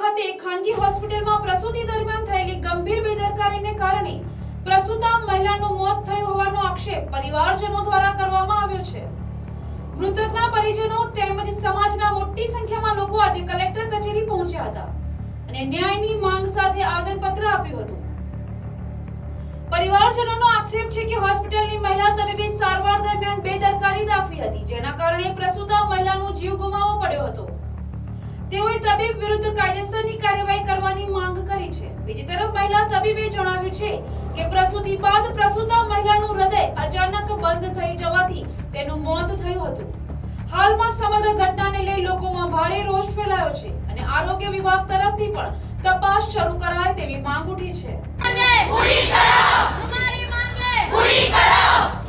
ખાતે એક ખાનગી હોસ્પિટલમાં પ્રસૂતિ દરમિયાન થયેલી ગંભીર બેદરકારીને કારણે પ્રસૂતા મહિલાનું મોત થયું હોવાનો આક્ષેપ પરિવારજનો દ્વારા કરવામાં આવ્યો છે. મૃતકના પરિજનો તેમજ સમાજના મોટી સંખ્યામાં લોકો આજે કલેક્ટર કચેરી પહોંચ્યા હતા અને ન્યાયની માંગ સાથે આવેદનપત્ર આપ્યું હતું. પરિવારજનોનો આક્ષેપ છે કે હોસ્પિટલની મહિલા તબીબી સારવાર દરમિયાન બેદરકારી દાખવી હતી, જેના કારણે પ્રસૂતા મહિલાનો જીવ ગુમાવવો પડ્યો હતો. તેઓએ તબીબ વિરુદ્ધ કાયદેસરની કાર્યવાહી કરવાની માંગ કરી છે. બીજી તરફ મહિલા તબીબે જણાવ્યું છે કે પ્રસૂતિ બાદ પ્રસૂતા મહિલાનું હૃદય અચાનક બંધ થઈ જવાથી તેનું મોત થયું હતું. હાલમાં સમગ્ર ઘટનાને લઈ લોકોમાં ભારે રોષ ફેલાયો છે અને આરોગ્ય વિભાગ તરફથી પણ તપાસ શરૂ કરાય તેવી માંગ ઉઠી છે. પૂરી કરો. અમારી માંગે. પૂરી કરો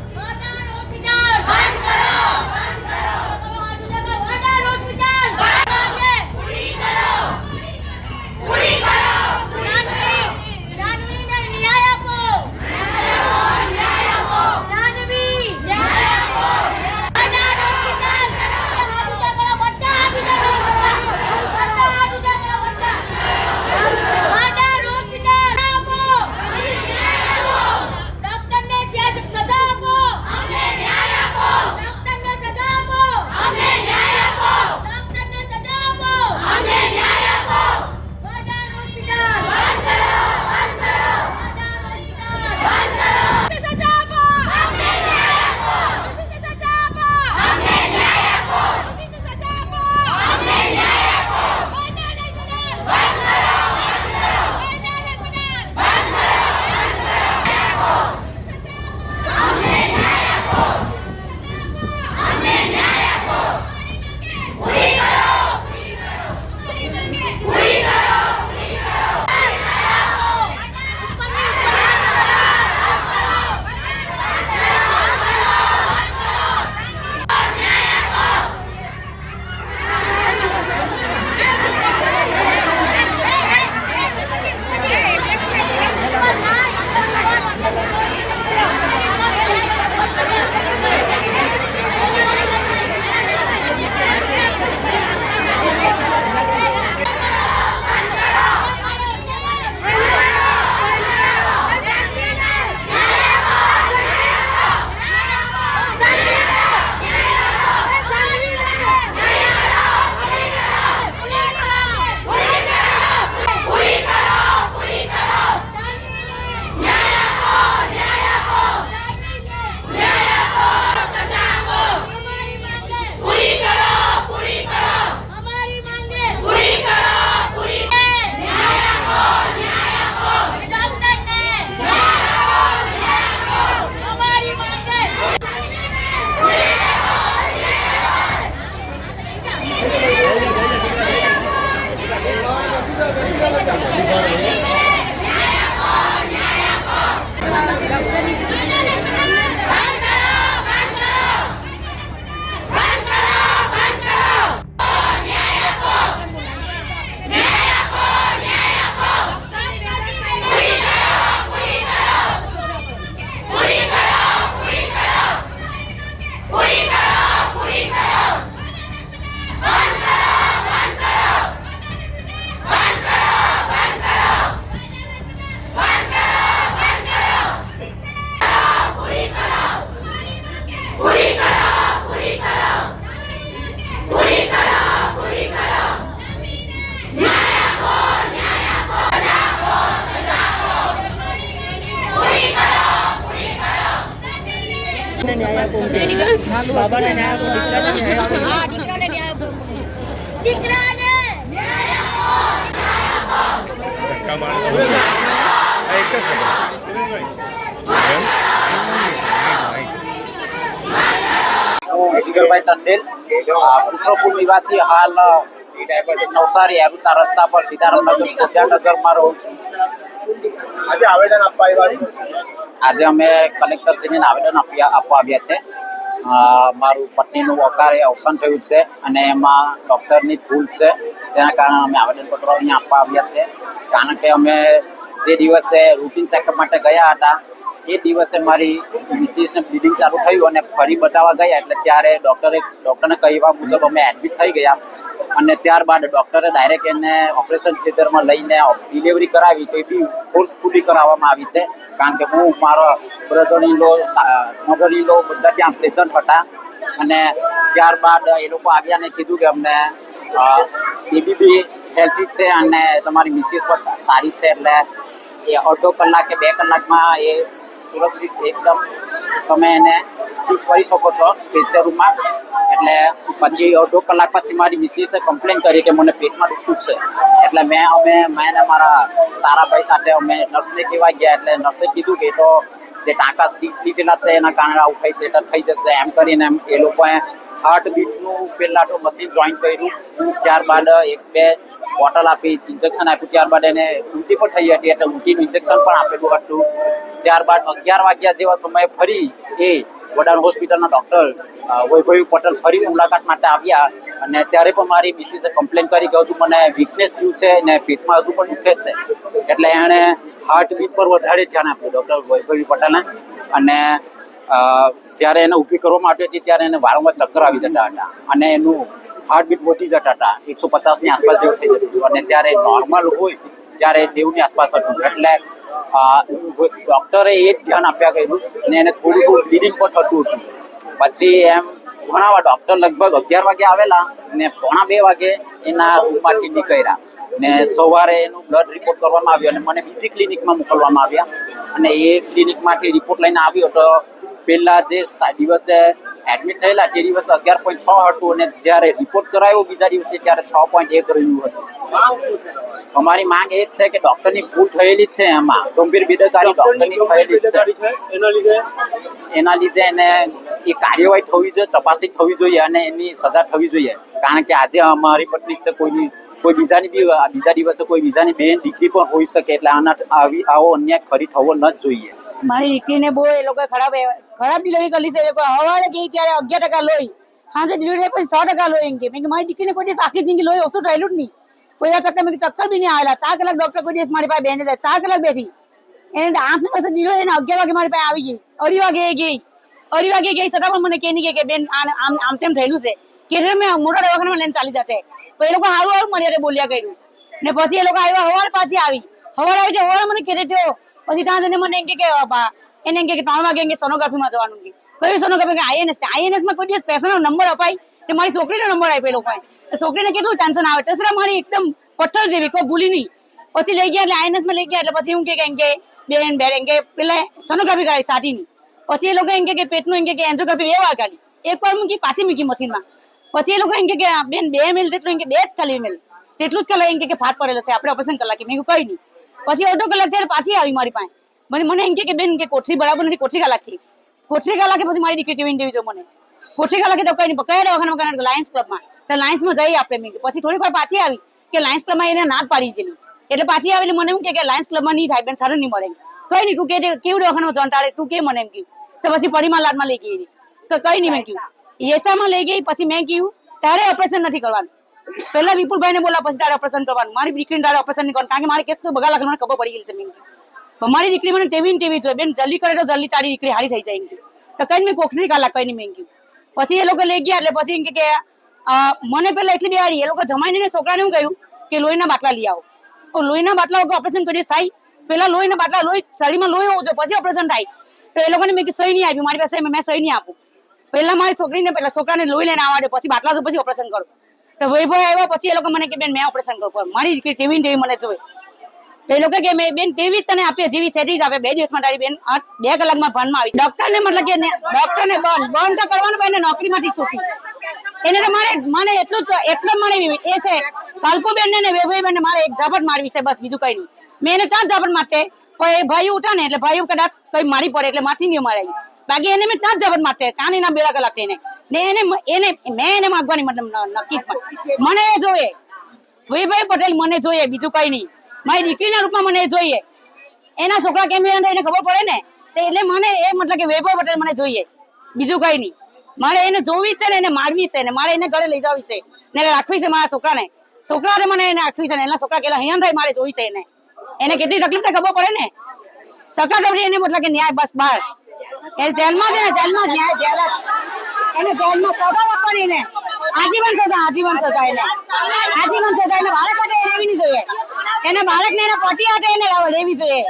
બાબાને ન્યાય આપો દીકરાને ન્યાય આપો દીકરાને ન્યાય આપો દીકરાને ટંડેલ અ, નિવાસી હાલ નવસારી હેરુ ચાર રસ્તા પર સીતારામનગર વિદ્યાનગરમાં રહું છું આજે આવેદન આપવા આવ્યા છો? આજે અમે કલેક્ટરશ્રીને આવેદન આપ્યા આપવા આવ્યા છે. મારું પત્નીનું અકાળે અવસાન થયું છે અને એમાં ડૉક્ટરની ભૂલ છે. તેના કારણે અમે આવેદનપત્ર અહીંયા આપવા આવ્યા છે. કારણ કે અમે જે દિવસે રૂટીન ચેકઅપ માટે ગયા હતા એ દિવસે મારી મિસિસને બ્લીડિંગ ચાલુ થયું અને ફરી બતાવવા ગયા એટલે ત્યારે ડૉક્ટરે ડૉક્ટરને કહેવા મુજબ અમે એડમિટ થઈ ગયા. અને ત્યારબાદ ડોક્ટરે ડાયરેક્ટ એને ઓપરેશન થિયેટરમાં લઈને ડિલિવરી કરાવી, તો એ બી ફોર્સફુલી કરાવવામાં આવી છે. કારણ કે હું, મારો brother in law mother in બધા ત્યાં પ્રેઝન્ટ હતા. અને ત્યારબાદ એ લોકો આવ્યા અને કીધું કે અમને બેબી બી હેલ્થી છે અને તમારી મિસિસ પણ સારી છે. એટલે એ અડધો કલાક કે બે કલાકમાં એ સુરક્ષિત છે એકદમ. તમે એને શિફ્ટ કરી શકો છો સ્પેશિયલ રૂમમાં એટલે પછી અડધો કલાક પછી મારી મિસિસે કમ્પ્લેન કરી કે મને પેટમાં દુખતું છે. એટલે મેં, અમે, મેં મારા સારા ભાઈ સાથે અમે નર્સને કહેવા ગયા. એટલે નર્સે કીધું કે તો જે ટાંકા સ્ટીક લીધેલા છે એના કારણે આવું થઈ છે થઈ જશે. એમ કરીને એમ એ લોકોએ હાર્ટ બીટનું પહેલાં તો મશીન જોઈન કર્યું. ત્યારબાદ એક બે બોટલ આપી, ઇન્જેક્શન આપ્યું ત્યારબાદ એને ઉલટી પણ થઈ હતી, એટલે ઉલટીનું ઇન્જેક્શન પણ આપેલું હતું. ત્યારબાદ અગિયાર વાગ્યા જેવા સમયે ફરી એ વડાણ હોસ્પિટલના ડૉક્ટર વૈભવી પટેલ ફરી મુલાકાત માટે આવ્યા અને ત્યારે પણ મારી મિસિસે કમ્પ્લેન કરી કે હજુ મને વીકનેસ થયું છે ને પેટમાં હજુ પણ દુખે છે. એટલે એણે હાર્ટ બીટ પર વધારે ધ્યાન આપ્યું ડૉક્ટર વૈભવી પટેલે અને જ્યારે એને ઊભી કરવામાં આવી હતી ત્યારે એને વારંવાર ચક્કર આવી જતા હતા અને એનું હાર્ટબીટ વધી જતા હતા. એકસો પચાસની આસપાસ જેવું થઈ જતું અને જ્યારે નોર્મલ હોય, ત્યારે દેવની આસપાસ હતું. એટલે ડૉક્ટરે એ ધ્યાન આપ્યા કર્યું અને એને થોડું થોડું બ્લીડિંગ પણ થતું હતું. પછી એમ ઘણા ડૉક્ટર લગભગ અગિયાર વાગે આવેલા ને પોણા બે વાગે એના રૂમમાંથી નીકળ્યા ને સવારે એનું બ્લડ રિપોર્ટ કરવામાં આવ્યો અને મને બીજી ક્લિનિકમાં મોકલવામાં આવ્યા. અને એ ક્લિનિકમાંથી રિપોર્ટ લઈને આવ્યો તો પહેલા જે દિવસે એડમિટ થયેલા તે દિવસે અગિયાર પોઈન્ટ છ હતું અને જ્યારે રિપોર્ટ કરાયો બીજા દિવસે ત્યારે છ પોઈન્ટ એક રહ્યું હતું? અમારી માંગ એ જ છે કે ડોક્ટરની ભૂલ થયેલી છે એમાં ગંભીર બેદરકારી ડોક્ટરની થયેલી છે. એના લીધે? એને એ કાર્યવાહી થવી જોઈએ તપાસી થવી જોઈએ અને એની સજા થવી જોઈએ. કારણ કે આજે અમારી પત્ની છે કોઈની કોઈ બીજાની બી બીજા દિવસે કોઈ બીજાની બેન દીકરી પણ હોઈ શકે એટલે આના આવી આવો અન્યાય ફરી થવો ન જ જોઈએ. મારી દીકરીને બહુ એ લોકો ખરાબ ખરાબ ડિલિવરી કરી છે એ લોકો સવારે કે ત્યારે અગિયાર ટકા લોહી, સાંજે ડિલિવરી પછી સો ટકા લોહી એમ કે. મેં કે મારી દીકરીને કોઈ દિવસ આખી જિંદગી લોહી ઓછું થયેલું જ નહીં. કોઈ ચક્કર મેં ચક્કર બી નહીં આવેલા. ચાર કલાક ડોક્ટર કોઈ દિવસ મારી પાસે બેન જાય. ચાર કલાક બેઠી. એને આઠ પાસે ડિલિવરી એને અગિયાર વાગે મારી પાસે આવી ગઈ. અઢી વાગે એ ગઈ. અઢી વાગે ગઈ, છતાં પણ મને કે નહીં કે બેન આમ આમ તેમ થયેલું છે. કે મેં મોટા દવાખાનામાં લઈને ચાલી જતે. તો એ લોકો સારું સારું મને બોલ્યા કર્યું. ને પછી એ લોકો આવ્યા, હવાર પાછી આવી. હવાર આવી હવાર મને કેરે થયો પછી ત્યાં જઈને મને એમ કે એને એમ કે ત્રણ વાગે એમ કે સોનોગ્રાફીમાં જવાનું. કે કયું સોનોગ્રાફી? કે આઈએનએસ. આઈએનએસમાં કોઈ દિવસ પેશન્ટનો નંબર અપાય કે મારી છોકરીનો નંબર આપ્યો એ લોકોએ. છોકરીને કેટલું ટેન્શન આવે? તસરા મારી એકદમ પથ્થર જેવી, કોઈ ભૂલી નહીં. પછી લઈ ગયા એટલે આઈએનએસમાં લઈ ગયા એટલે પછી હું કે કે બેન બેન કે, પેલા સોનોગ્રાફી કરાવી સાટીની પછી એ લોકો એમ કે પેટનું એમ કે એન્જોગ્રાફી બે વાર કાઢી એક વાર મૂકી પાછી મૂકી મશીનમાં પછી એ લોકો એમ કે બેન, બે મિલ જેટલું, એમ કે, બે જ ખાલી મિલ તેટલું જ કલાક એમ કે ફાટ પડેલો છે. આપણે ઓપરેશન કલાકે. મેં કઈ નહીં. પછી અડધો કલાક ત્યારે પાછી આવી મારી પાસે, મને મને એમ કે બેન કે કોઠરી બરાબર નથી, કોઠરી થી કોઠરી કલાકે પછી મારી દીકરી ટીવી જો મને? કોઠરી કલાકે તો કઈ નહીં કયા લાયન્સ ક્લબમાં તો લાયન્સમાં જઈ આપણે મેં પછી થોડીક વાર પાછી આવી, કે લાયન્સ ક્લબમાં એને ના પાડી દીધી એટલે પાછી આવેલી મને એમ કે લાયન્સ ક્લબમાં નહીં થાય, બેન, સારું નહીં મળે કઈ નહીં, તું કે કેવું દવાખાનામાં જોંટાડે તું કે મને એમ કહ્યું તો પછી પરિમા લાડમાં લઈ ગઈ તો કઈ નહીં, મેં કહ્યું એસામાં લઈ ગઈ, પછી મેં કહ્યું તારે ઓપરેશન નથી કરવાનું. પહેલા વિપુલભાઈ ને બોલા, પછી તારે ઓપરેશન કરવાનું. મારી દીકરીને તારે ઓપરેશન નહીં કારણ કે મારે કેસ તો બગા લાગે મને ખબર પડી ગઈ છે મેં મારી દીકરી મને ટેવી ને ટેવી જોઈએ બેન, જલ્દી કરે તો જલ્દી તારી દીકરી હારી થઈ જાય એમ તો કઈ મેં કોખરી કાલા કઈ નહીં પછી એ લોકો લઈ ગયા એટલે પછી કે મને પહેલા એટલી બિહારી એ લોકો જમાઈને છોકરાને એવું કહ્યું કે, લોહીના બાટલા લઈ આવો. તો લોહીના બાટલા વગર ઓપરેશન કરીએ થાય. પેલા લોહીના બાટલા, લોહી શરીરમાં લોહી હોવું જોઈએ, પછી ઓપરેશન થાય. તો એ લોકોને મેં સહી નહીં આપ્યું મારી પાસે મેં સહી નહીં આપું. પહેલા મારી છોકરીને, પહેલા છોકરાને લોહી લઈને આવવા દે, પછી બાટલા પછી ઓપરેશન કરું. તો વૈભવ આવ્યા પછી એ લોકો મને કે, બેન, મેં ઓપરેશન કરું મારી દીકરી ટીવી ટીવી મને જોઈ એ લોકો કે, મેં, બેન જ તને આપીએ, જેવી સેટી જ આપે. બે દિવસમાં તારી બેન બે કલાકમાં ભણમાં આવી. ડોક્ટરને મતલબ કે ડોક્ટરને બંધ બંધ તો કરવાનું, પણ એને નોકરીમાંથી છૂટી. એને તો મારે મને એટલું જ એટલો મને એ છે કલ્પુબેન ને વૈભવીબેન ને મારે એક ઝાપટ મારવી છે, બસ બીજું કઈ નહીં. મેં એને ત્યાં ઝાપટ મારતે, પણ એ ભાઈ ઉઠા ને, એટલે ભાઈ કદાચ કઈ મારી પડે, એટલે માથી નહીં મારે બાકી એને મેં ત્યાં ઝાપટ મારતે કાની ના બે કલાક એને ને બીજું કઈ નહીં. મારી એના જોવી છે ને, એને મારવી છે મારે એને ઘરે લઈ જવી છે. ને રાખવી છે મારા છોકરાને. છોકરાને મને એને રાખવી છે ને, એના છોકરા કેટલા હૈયા થાય મારે જોવી છે એને. એને કેટલી તકલીફ ખબર પડે ને? સરકાર એને મતલબ કે ન્યાય બસ બહાર એ જેલમાં જેલમાં ન્યાય જેલ. એને જેલમાં સજા આપવાની ને આજીવન સજા આજીવન સજા એને. આજીવન સજા એને. બાળક માટે રહેવી નહીં જોઈએ. એને બાળકને એના પતિ માટે એને રહેવી જોઈએ.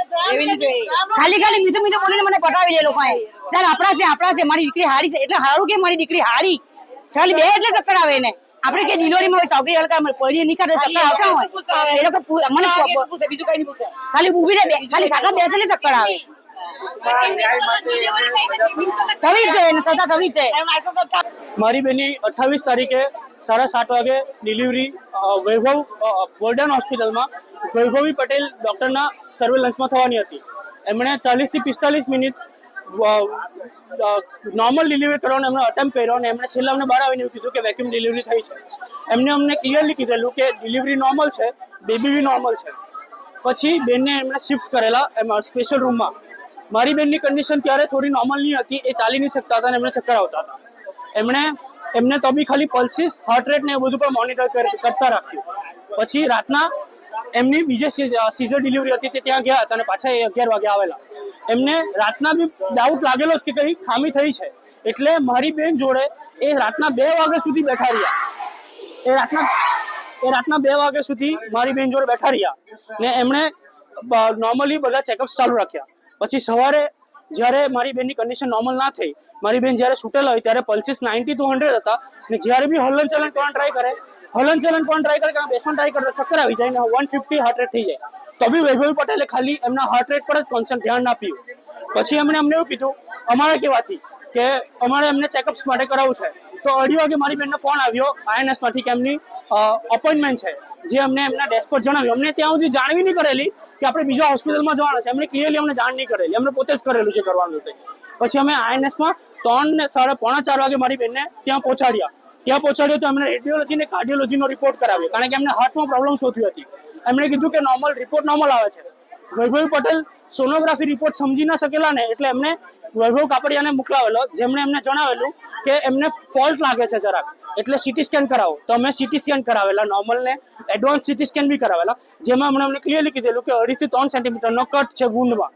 ખાલી ખાલી મીઠું મીઠું બોલીને મને પટાવી દે લોકોએ. ચાલ આપણા છે આપણા છે. મારી દીકરી હારી છે. એટલે હારું કે મારી દીકરી હારી? ચાલ બે એટલે ચક્કર આવે એને. આપણે કે ડિલોરીમાં હોય ચોકડી હલકા પડી નીકળે ચક્કર આવતા હોય. એ લોકો મને બીજું કઈ નહીં પૂછે. ખાલી ઊભી રહે ખાલી ખાતા બેસે એટલે ચક્કર આવે. મારી બેની અઠ્ઠાવીસ તારીખે સાડા સાત વાગે ડિલિવરી વૈભવ વોર્ડન હોસ્પિટલમાં વૈભવી પટેલ ડૉક્ટરના સર્વેલન્સમાં થવાની હતી. એમણે ચાલીસથી પિસ્તાલીસ મિનિટ નોર્મલ ડિલિવરી કરવાનો, એમણે અટેમ્પ કર્યો અને એમણે છેલ્લા અમને બહાર આવીને એવું કીધું કે વેક્યુમ ડિલિવરી થઈ છે. એમને અમને ક્લિયરલી કીધેલું કે ડિલિવરી નોર્મલ છે બેબી બી નોર્મલ છે. પછી બેનને એમણે શિફ્ટ કરેલા એમાં સ્પેશિયલ રૂમમાં મારી બેનની કન્ડિશન ત્યારે થોડી નોર્મલ નહીં હતી, એ ચાલી નહીં શકતા હતા અને એમને ચક્કર આવતા હતા. એમણે, એમને તો બી ખાલી પલ્સીસ હાર્ટ રેટ ને એ બધું પણ મોનિટર કરતા રાખ્યું. પછી રાતના એમની બીજે સીઝર ડિલિવરી હતી, તે ત્યાં ગયા હતા અને પાછા એ અગિયાર વાગે આવેલા. એમને રાતના બી ડાઉટ લાગેલો જ કે કંઈ ખામી થઈ છે. એટલે મારી બેન જોડે એ રાતના બે વાગ્યા સુધી બેઠા રહ્યા. એ રાતના એ રાતના બે વાગ્યા સુધી મારી બેન જોડે બેઠા રહ્યા. ને એમણે નોર્મલી બધા ચેકઅપ્સ ચાલુ રાખ્યા. પછી સવારે જ્યારે મારી બેનની કન્ડિશન નોર્મલ ના થઈ, મારી બેન જ્યારે છૂટેલા હોય ત્યારે પલ્સીસ નાઇન્ટી ટુ હંડ્રેડ હતા. ને જ્યારે બી હલન ચલન કરવાનું ટ્રાય કરે, હલન ચલન કરવાનું ટ્રાય કરે કારણ બેસવાનું ટ્રાય કરે ચક્કર આવી જાય ને વન ફિફ્ટી હાર્ટ રેટ થઈ જાય. તો બી વૈભવી પટેલે ખાલી એમના હાર્ટ રેટ પર જ કોન્સન્ટ ધ્યાન આપ્યું. પછી એમણે અમને એવું કીધું, અમારા કહેવાથી કે અમારે એમને ચેકઅપ્સ માટે કરાવવું છે. તો અઢી વાગે મારી બેનનો ફોન આવ્યો આઈએનએસમાંથી કે એમની અપોઇન્ટમેન્ટ છે. જે અમને એમના ડેસ્ક પર જણાવ્યું. અમને ત્યાં સુધી જાણવી નહીં કરેલી કે આપણે બીજા હોસ્પિટલમાં જવાના છે. એમને ક્લિયરલી અમને જાણ નહીં કરેલી. અમને પોતે જ કરેલું છે કરવાનું તે. પછી અમે આઈએનએસમાં ત્રણ ને સાડા પોણા ચાર વાગે મારી બેનને ત્યાં પહોંચાડ્યા. ત્યાં પહોંચાડ્યો તો એમને રેડિયોલોજી ને કાર્ડિયોલોજીનો રિપોર્ટ કરાવ્યો. કારણ કે એમને હાર્ટમાં પ્રોબ્લેમ શોધી હતી. એમણે કીધું કે નોર્મલ રિપોર્ટ નોર્મલ આવે છે. વૈભવ પટેલ સોનોગ્રાફી રિપોર્ટ સમજી ના શકેલા ને એટલે એમને વૈભવ કાપડિયાને મોકલાવેલો, જેમણે એમને જણાવેલું કે એમને ફોલ્ટ લાગે છે જરાક. એટલે સીટી સ્કેન કરાવો. તો અમે સીટી સ્કેન કરાવેલા નોર્મલ ને એડવાન્સ સીટી સ્કેન બી કરાવેલા, જેમાં અમને અમને ક્લિયરલી કીધેલું કે અઢીથી ત્રણ સેન્ટીમીટરનો કટ છે વુન્ડમાં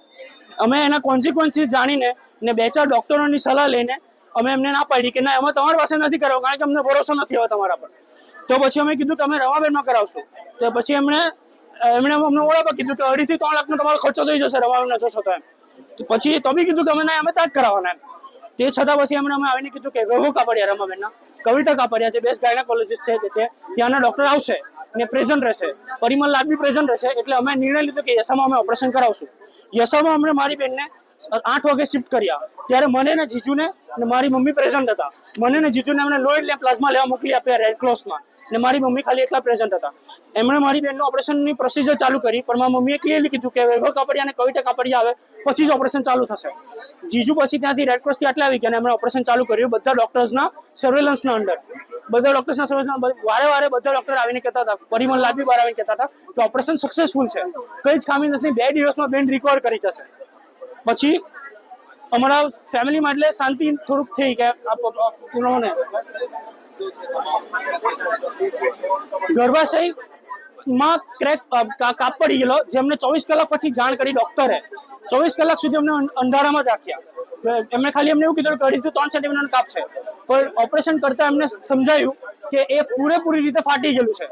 અમે એના કોન્સિક્વન્સીસ જાણીને ને બે ચાર ડોક્ટરોની સલાહ લઈને અમે એમને ના પાડી કે ના, એમાં તમારી પાસે નથી કરાવો, કારણ કે અમને ભરોસો નથી હવે તમારા પર. તો પછી અમે કીધું કે અમે રમાબેનમાં કરાવશું. તો પછી એમણે એમણે અમને ઓળખ કીધું કે અઢીથી ત્રણ લાખનો તમારો ખર્ચો થઈ જશે રમાબેનને જોશો તો એમ. પછી તો બી કીધું કે અમે ના, અમે તાજ કરાવવાના એમ. તે છતાં પછી એમણે અમે આવીને કીધું કે વૈભવ કાપડિયા રમાબેનના કવિતા કાપડિયા છે બેસ્ટ ગાયનાકોલોજીસ્ટ છે તે. ત્યાંના ડૉક્ટર આવશે ને પ્રેઝન્ટ રહેશે. પરિમલ લાગવી પ્રેઝન્ટ રહેશે, એટલે અમે નિર્ણય લીધો કે યશામાં અમે ઓપરેશન કરાવશું. યશામાં અમને મારી બેનને આઠ વાગે શિફ્ટ કર્યા. ત્યારે મને ને જીજુને ને મારી મમ્મી પ્રેઝન્ટ હતા. મને ને જીજુને અમને લોહી પ્લાઝમા લેવા મોકલી આપ્યા રેડ ક્રોસમાં ને મારી મમ્મી ખાલી એટલા પ્રેઝન્ટ હતા. એમણે મારી બેનનું ઓપરેશનની પ્રોસિજર ચાલુ કરી, પણ મારી મમ્મીએ ક્લિયરલી કીધું કે વૈભવ કાપડિયા અને કવિતા કાપડિયા આવે, પછી જ ઓપરેશન ચાલુ થશે. જીજુ પછી ત્યાંથી રેડ ક્રોસથી આટલા આવી ગયા અને એમણે ઓપરેશન ચાલુ કર્યું બધા ડૉક્ટર્સના સર્વેલન્સના અંડર બધા ડૉક્ટર્સના સર્વેલન્સના વારે વારે બધા ડોક્ટર આવીને કહેતા હતા, પરિમલ લાભી બહાર આવીને કહેતા હતા કે ઓપરેશન સક્સેસફુલ છે. કંઈ જ ખામી નથી, બે દિવસમાં બેન રિકવર કરી જશે. પછી અમારા ફેમિલીમાં એટલે શાંતિ થોડુંક થઈ કે પૂર્ણોને ગર્ભાશયમાં ક્રેક કાપ પડી ગયેલો જેમને ચોવીસ કલાક પછી જાણ કરી ડોક્ટરે. ચોવીસ કલાક સુધી અમને અંધારામાં જ રાખ્યા એમણે ખાલી એમને એવું કીધું કે અઢીથી ત્રણ સેન્ટીમીટર કાપ છે પણ ઓપરેશન કરતા એમને સમજાયું કે એ પૂરેપૂરી રીતે ફાટી ગયેલું છે.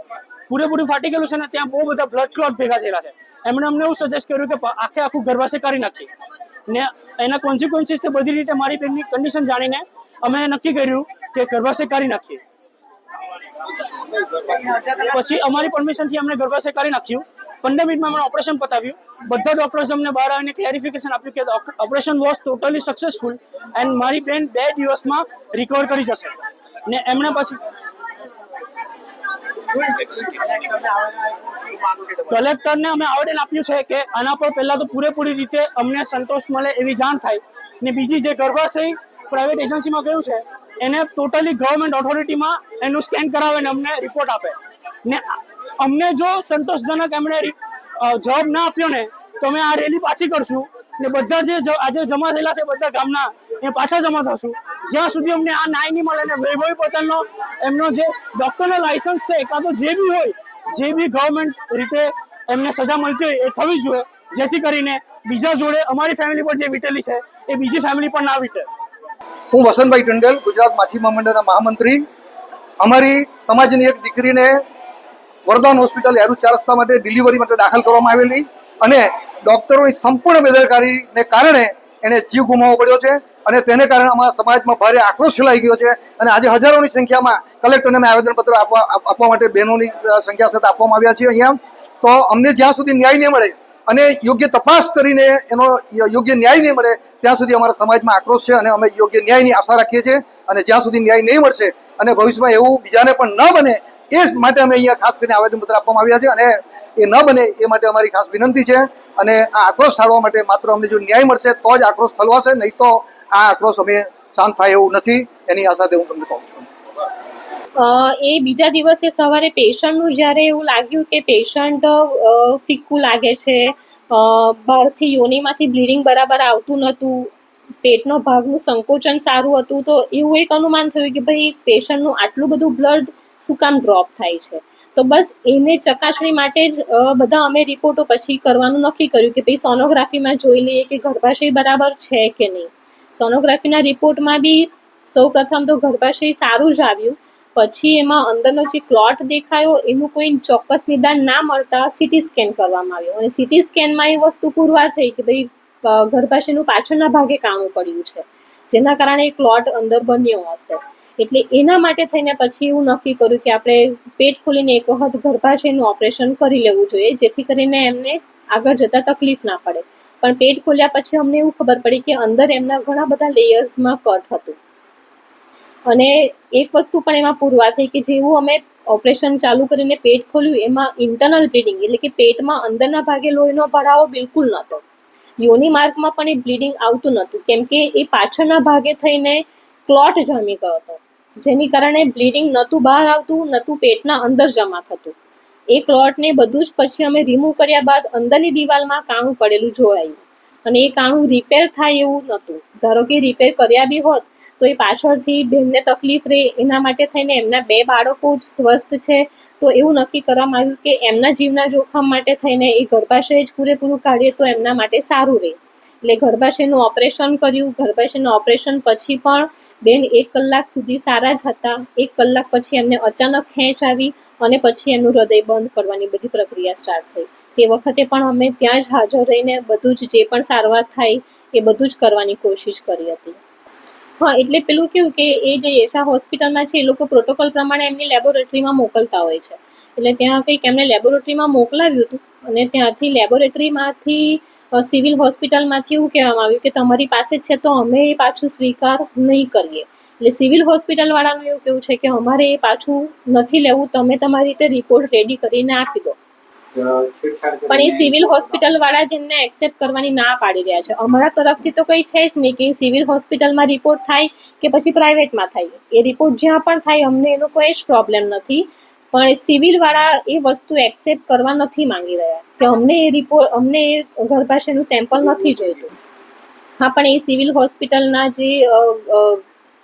પૂરેપૂરું ફાટી ગયેલું છે ને ત્યાં બહુ બધા બ્લડ ક્લોટ ભેગા થયેલા છે. એમણે અમને એવું સજેસ્ટ કર્યું કે આખે આખું ગર્ભાશય કાઢી નાખી ને એના કોન્સિક્વન્સીસ તે બધી રીતે મારી બેનની કન્ડિશન જાણીને અમે નક્કી કર્યું કે ગર્ભાશય કરી નાખીએ. પછી અમારી પરમિશનથી અમને ગર્ભાશય કરી નાખ્યું. પંદર મિનિટમાં અમને ઓપરેશન પતાવ્યું. બધા ડોક્ટર્સ અમને બહાર આવીને ક્લેરિફિકેશન આપ્યું કે operation was totally successful and મારી બેન બે દિવસમાં રિકવર કરી જશે. ને એમણે પછી કલેક્ટરને અમે આવેદન આપ્યું છે કે આના પર પહેલા તો પૂરેપૂરી રીતે અમને સંતોષ મળે એવી જાણ થાય. ને બીજી જે ગર્ભાશય પ્રાઇવેટ એજન્સીમાં ગયું છે, એને ટોટલી ગવર્મેન્ટ ઓથોરિટીમાં એનું સ્કેન કરાવે ને અમને રિપોર્ટ આપે. ને અમને જો સંતોષજનક એમણે જવાબ ના આપ્યો ને, તો અમે આ રેલી પાછી કરશું ને બધા જે આજે જમા થયેલા છે બધા ગામના, એ પાછા જમા થશું. જ્યાં સુધી અમને આ ન્યાય નહીં મળે ને વૈભવી પટેલનો એમનો જે ડોક્ટરનો લાયસન્સ છે, કાં તો જે બી હોય, જે બી ગવર્મેન્ટ રીતે એમને સજા મળતી હોય એ થવી જોઈએ. જેથી કરીને બીજા જોડે અમારી ફેમિલી પર જે વીટેલી છે, એ બીજી ફેમિલી પર ના વીટે હું વસંતભાઈ ટંડેલ, ગુજરાત માછી મંડળના મહામંત્રી. અમારી સમાજની એક દીકરીને વરદાન હોસ્પિટલ યારુ ચાર રસ્તા માટે ડિલિવરી માટે દાખલ કરવામાં આવેલી અને ડોક્ટરોની સંપૂર્ણ બેદરકારીને કારણે એને જીવ ગુમાવવો પડ્યો છે અને તેને કારણે અમારા સમાજમાં ભારે આક્રોશ ફેલાઈ ગયો છે અને આજે હજારોની સંખ્યામાં કલેક્ટરને અમે આવેદનપત્ર આપવા આપવા માટે બહેનોની સંખ્યા સાથે આપવામાં આવ્યા છે અહીંયા. તો અમને જ્યાં સુધી ન્યાય નહીં મળે અને યોગ્ય તપાસ કરીને એનો યોગ્ય ન્યાય નહીં મળે, ત્યાં સુધી અમારા સમાજમાં આક્રોશ છે અને અમે યોગ્ય ન્યાયની આશા રાખીએ છીએ અને જ્યાં સુધી ન્યાય નહીં મળશે અને ભવિષ્યમાં એવું બીજાને પણ ન બને, એ માટે અમે અહીંયા ખાસ કરીને આવેદનપત્ર આપવામાં આવ્યા છે અને એ ન બને એ માટે અમારી ખાસ વિનંતી છે અને આ આક્રોશ ઠાળવા માટે માત્ર અમને જો ન્યાય મળશે તો જ આક્રોશ ઠલવાશે, નહીં તો આ આક્રોશ અમે શાંત થાય એવું નથી. એની આશા હું તમને કહું છું. એ બીજા દિવસે સવારે પેશન્ટનું જ્યારે એવું લાગ્યું કે પેશન્ટ ફિક્કું લાગે છે બહારથી યોનિમાંથી બ્લીડિંગ બરાબર આવતું નહોતું, પેટનો ભાગનું સંકોચન સારું હતું, તો એવું એક અનુમાન થયું કે ભાઈ પેશન્ટનું આટલું બધું બ્લડ શું કામ ડ્રોપ થાય છે? તો બસ એને ચકાસણી માટે જ બધા અમે રિપોર્ટો પછી કરવાનું નક્કી કર્યું કે ભાઈ સોનોગ્રાફીમાં જોઈ લઈએ કે ગર્ભાશય બરાબર છે કે નહીં. સોનોગ્રાફીના રિપોર્ટમાં બી સૌ પ્રથમ તો ગર્ભાશય સારું જ આવ્યું પછી એમાં અંદરનો જે ક્લોટ દેખાયો, એનું કોઈ ચોક્કસ નિદાન ના મળતા સીટી સ્કેન કરવામાં આવ્યો. અને સીટી સ્કેનમાં એ વસ્તુ પુરવાર થઈ કે ભાઈ ગર્ભાશયનું પાછળના ભાગે કાણું પડ્યું છે. જેના કારણે એ ક્લોટ અંદર બન્યો હશે. એટલે એના માટે થઈને પછી એવું નક્કી કર્યું કે આપણે પેટ ખોલીને એક વખત ગર્ભાશયનું ઓપરેશન કરી લેવું જોઈએ, જેથી કરીને એમને આગળ જતાં તકલીફ ના પડે. પણ પેટ ખોલ્યા પછી અમને એવું ખબર પડી કે અંદર એમના ઘણા બધા લેયર્સમાં કટ હતું. અને એક વસ્તુ પણ એમાં પૂરવા થઈ કે જેવું અમે ઓપરેશન ચાલુ કરીને પેટ ખોલ્યું, એમાં ઇન્ટરનલ બ્લીડિંગ એટલે કે પેટમાં અંદરના ભાગે લોહીનો ભરાવો બિલકુલ નહોતો. યોની માર્ગમાં પણ એ બ્લીડિંગ આવતું નહોતું, કેમ કે એ પાછળના ભાગે થઈને ક્લોટ જામી ગયો હતો. જેની કારણે બ્લીડિંગ નહોતું બહાર આવતું, નહોતું પેટના અંદર જમા થતું. એ ક્લોટને બધું જ પછી અમે રિમૂવ કર્યા બાદ અંદરની દિવાલમાં કાણું પડેલું જોવાયું. અને એ કાણું રિપેર થાય એવું નહોતું. ધારો કે રિપેર કર્યા બી હોત તો એ પાછળથી બેનને તકલીફ રહે એના માટે થઈને એમના બે બાળકો જ સ્વસ્થ છે. તો એવું નક્કી કરવામાં આવ્યું કે એમના જીવના જોખમ માટે થઈને એ ગર્ભાશય જ પૂરેપૂરું કાઢીએ તો એમના માટે સારું રહે. એટલે ગર્ભાશયનું ઓપરેશન કર્યું, ગર્ભાશયનું ઓપરેશન પછી પણ બેન એક કલાક સુધી સારા જ હતા. એક કલાક પછી એમને અચાનક ખેંચ આવી અને પછી એમનું હૃદય બંધ કરવાની બધી પ્રક્રિયા સ્ટાર્ટ થઈ. તે વખતે પણ અમે ત્યાં જ હાજર રહીને બધું જ જે પણ સારવાર થાય એ બધું જ કરવાની કોશિશ કરી હતી. હા, એટલે પેલું કેવું કે એ જે યશા હોસ્પિટલમાં છે, એ લોકો પ્રોટોકોલ પ્રમાણે એમની લેબોરેટરીમાં મોકલતા હોય છે. એટલે ત્યાં કંઈક એમને લેબોરેટરીમાં મોકલાવ્યું હતું અને ત્યાંથી લેબોરેટરીમાંથી સિવિલ હોસ્પિટલમાંથી એવું કહેવામાં આવ્યું કે તમારી પાસે જ છે તો અમે એ પાછું સ્વીકાર નહીં કરીએ. એટલે સિવિલ હોસ્પિટલવાળાનું એવું કેવું છે કે અમારે એ પાછું નથી લેવું, તમે તમારી રીતે રિપોર્ટ રેડી કરીને આપી દો. પણ એ સિવિલ હોસ્પિટલ વાળા જેમને એક્સેપ્ટ કરવાની ના પાડી રહ્યા છે. અમારા તરફથી તો કંઈ છે જ નહીં કે સિવિલ હોસ્પિટલમાં રિપોર્ટ થાય કે પછી પ્રાઇવેટમાં થાય. એ રિપોર્ટ જ્યાં પણ થાય અમને એનો કોઈ જ પ્રોબ્લેમ નથી. પણ સિવિલ વાળા એ વસ્તુ એક્સેપ્ટ કરવા નથી માંગી રહ્યા. કે અમને એ રિપોર્ટ અમને એ ગર્ભાશયનું સેમ્પલ નથી જોઈતું. હા, પણ એ સિવિલ હોસ્પિટલના જે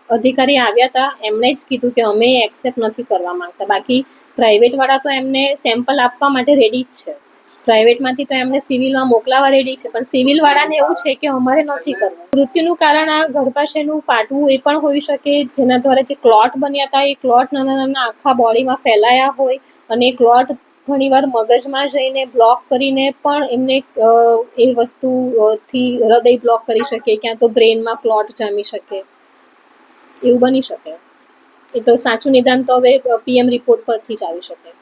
અધિકારી આવ્યા હતા, એમણે જ કીધું કે અમે એક્સેપ્ટ નથી કરવા માંગતા. બાકી પ્રાઇવેટવાળા તો એમને સેમ્પલ આપવા માટે રેડી જ છે. પ્રાઇવેટમાંથી તો એમને સિવિલમાં મોકલાવા રેડી છે, પણ સિવિલવાળાને એવું છે કે અમારે નથી કરવું. મૃત્યુનું કારણ આ ગર્ભાશયનું ફાટવું એ પણ હોઈ શકે, જેના દ્વારા જે ક્લોટ બન્યા હતા, એ ક્લોટ નાના નાના આખા બોડીમાં ફેલાયા હોય અને એ ક્લોટ ઘણીવાર મગજમાં જઈને બ્લોક કરીને પણ એમને એ વસ્તુથી હૃદય બ્લોક કરી શકે, ક્યાં તો બ્રેનમાં ક્લોટ જામી શકે. એવું બની શકે. એ તો સાચું નિદાન તો હવે પીએમ રિપોર્ટ પરથી જ આવી શકે.